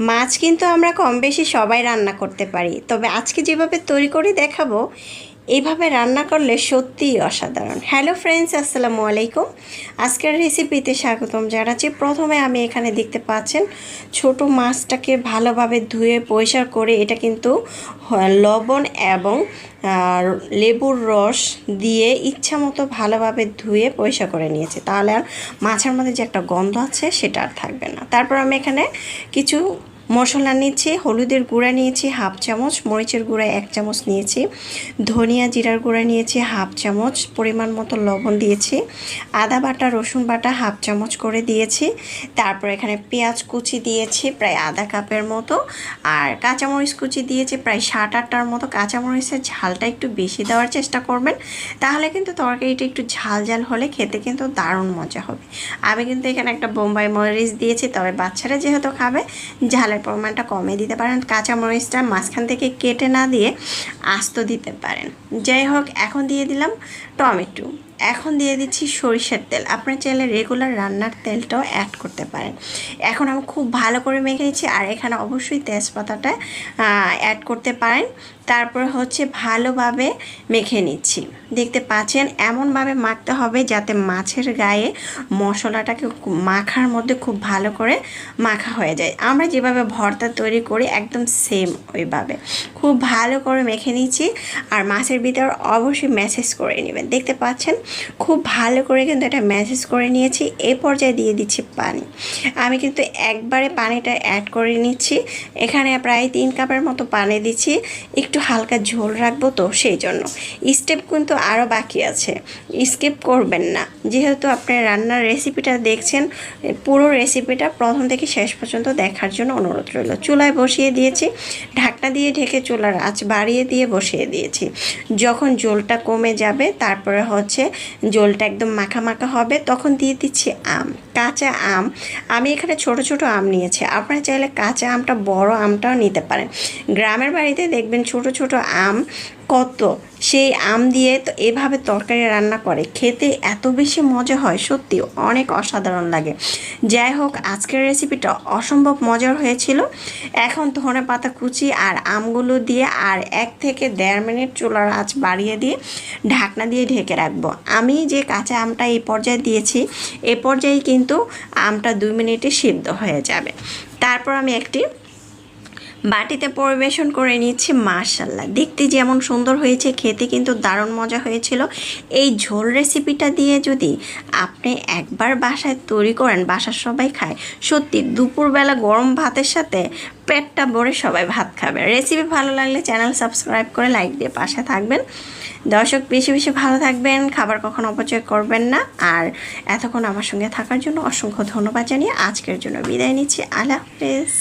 মাছ কিন্তু আমরা কম বেশি সবাই রান্না করতে পারি। তবে আজকে যেভাবে তৈরি করে দেখাবো এইভাবে রান্না করলে সত্যিই অসাধারণ। হ্যালো ফ্রেন্ডস আসসালামু আলাইকুম। আজকের রেসিপিতে স্বাগতম জানাচ্ছি। প্রথমে আমি এখানে দেখতে পাচ্ছেন ছোট মাছটাকে ভালোভাবে ধুয়ে পরিষ্কার করে এটা কিন্তু লবণ এবং লেবুর রস দিয়ে ইচ্ছা মতো ভালোভাবে ধুয়ে পরিষ্কার করে নিয়েছি। তাহলে আর মাছের মধ্যে যে একটা গন্ধ আছে সেটা আর থাকবে না। তারপর আমি এখানে কিছু মশলা নিয়েছি হলুদের গুঁড়া নিয়েছি হাফ চামচ, মরিচের গুঁড়া এক চামচ নিয়েছি, ধনিয়া জিরার গুঁড়া নিয়েছি হাফ চামচ, পরিমাণ মতো লবণ দিয়েছি, আদা বাটা, রসুন বাটা হাফ চামচ করে দিয়েছি, তারপর এখানে পেঁয়াজ কুচি দিয়েছি প্রায় আধা কাপের মতো, আর কাঁচামরিচ কুচি দিয়েছি প্রায় সাত আটটার মতো, কাঁচামরিচের ঝালটা একটু বেশি দেওয়ার চেষ্টা করবেন, তাহলে কিন্তু তরকারিটা একটু ঝাল ঝাল হলে খেতে কিন্তু দারুণ মজা হবে। আমি কিন্তু এখানে একটা বোম্বাই মরিচ দিয়েছি, তবে বাচ্চারা যেহেতু খাবে, ঝালের পরিমাণটা কমে দিতে পারেন কাঁচা মরিচটা মাঝখান থেকে কেটে না দিয়ে আস্ত দিতে পারেন। যাই হোক, এখন দিয়ে দিলাম টমেটো। এখন দিয়ে দিচ্ছি সরিষার তেল। আপনার চাইলে রেগুলার রান্নার তেলটাও অ্যাড করতে পারেন। এখন আমি খুব ভালো করে মেখে নিচ্ছি আর এখানে অবশ্যই তেজপাতাটা অ্যাড করতে পারেন। তারপর হচ্ছে ভালোভাবে মেখে নিচ্ছি। দেখতে পাচ্ছেন, এমনভাবে মাখতে হবে যাতে মাছের গায়ে মশলাটাকে মাখার মধ্যে খুব ভালো করে মাখা হয়ে যায়। আমরা যেভাবে ভর্তা তৈরি করি একদম সেম ওইভাবে। খুব ভালো করে মেখে নিচ্ছি আর মাছের ভিতর অবশ্যই ম্যাসেজ করে নেবেন। দেখতে পাচ্ছেন খুব ভালো করে কিন্তু এটা ম্যাসেজ করে নিয়েছি, এ পর্যায়ে দিয়ে দিচ্ছি পানি। আমি কিন্তু একবারে পানিটা অ্যাড করে নিচ্ছি, এখানে প্রায় তিন কাপের মতো পানি দিচ্ছি, একটু হালকা ঝোল রাখব তো সেই জন্য। স্টেপ কিন্তু আরও বাকি আছে স্কিপ করবেন না। যেহেতু আপনি রান্নার রেসিপিটা দেখছেন পুরো রেসিপিটা প্রথম থেকে শেষ পর্যন্ত দেখার জন্য অনুরোধ রইল। চুলায় বসিয়ে দিয়েছি, ঢাকনা দিয়ে ঢেকে চুলার আঁচ বাড়িয়ে দিয়ে বসিয়ে দিয়েছি। যখন জলটা কমে যাবে, তারপরে হচ্ছে জলটা একদম মাখা মাখা হবে, তখন দিয়ে দিচ্ছি আম, কাঁচা আম। আমি এখানে ছোট ছোট আম নিয়েছি, আপনারা চাইলে কাঁচা আমটা বড় আমটাও নিতে পারেন। গ্রামের বাড়িতে দেখবেন ছোট ছোট আম কত? সেই আম দিয়ে তো এভাবে তরকারি রান্না করে। খেতে এত বেশি মজা হয়, সত্যি অনেক অসাধারণ লাগে। যাই হোক, আজকের রেসিপিটা অসম্ভব মজার হয়েছিল। এখন ধনে পাতা কুচি আর আমগুলো দিয়ে আর এক থেকে দেড় মিনিট চুলার আঁচ বাড়িয়ে দিয়ে ঢাকনা দিয়ে ঢেকে রাখব। আমি যে কাঁচা আমটা এই পর্যায়ে দিয়েছি, এ পর্যায়ে কিন্তু আমটা দুই মিনিটে সিদ্ধ হয়ে যাবে। তারপর আমি একটি বাটিতে পরিবেশন করে নিচ্ছি মার্শাল্লাহ দেখতে যেমন সুন্দর হয়েছে, খেতে কিন্তু দারুণ মজা হয়েছিল। এই ঝোল রেসিপিটা দিয়ে যদি আপনি একবার বাসায় তৈরি করেন, বাসার সবাই খায়, সত্যি দুপুরবেলা গরম ভাতের সাথে পেটটা ভরে সবাই ভাত খাবে। রেসিপি ভালো লাগলে চ্যানেল সাবস্ক্রাইব করে লাইক দিয়ে পাশে থাকবেন। দর্শক, বেশি বেশি ভালো থাকবেন, খাবার কখনো অপচয় করবেন না। আর এতক্ষণ আমার সঙ্গে থাকার জন্য অসংখ্য ধন্যবাদ জানিয়ে আজকের জন্য বিদায় নিচ্ছি। আল্লাহ হাফেজ।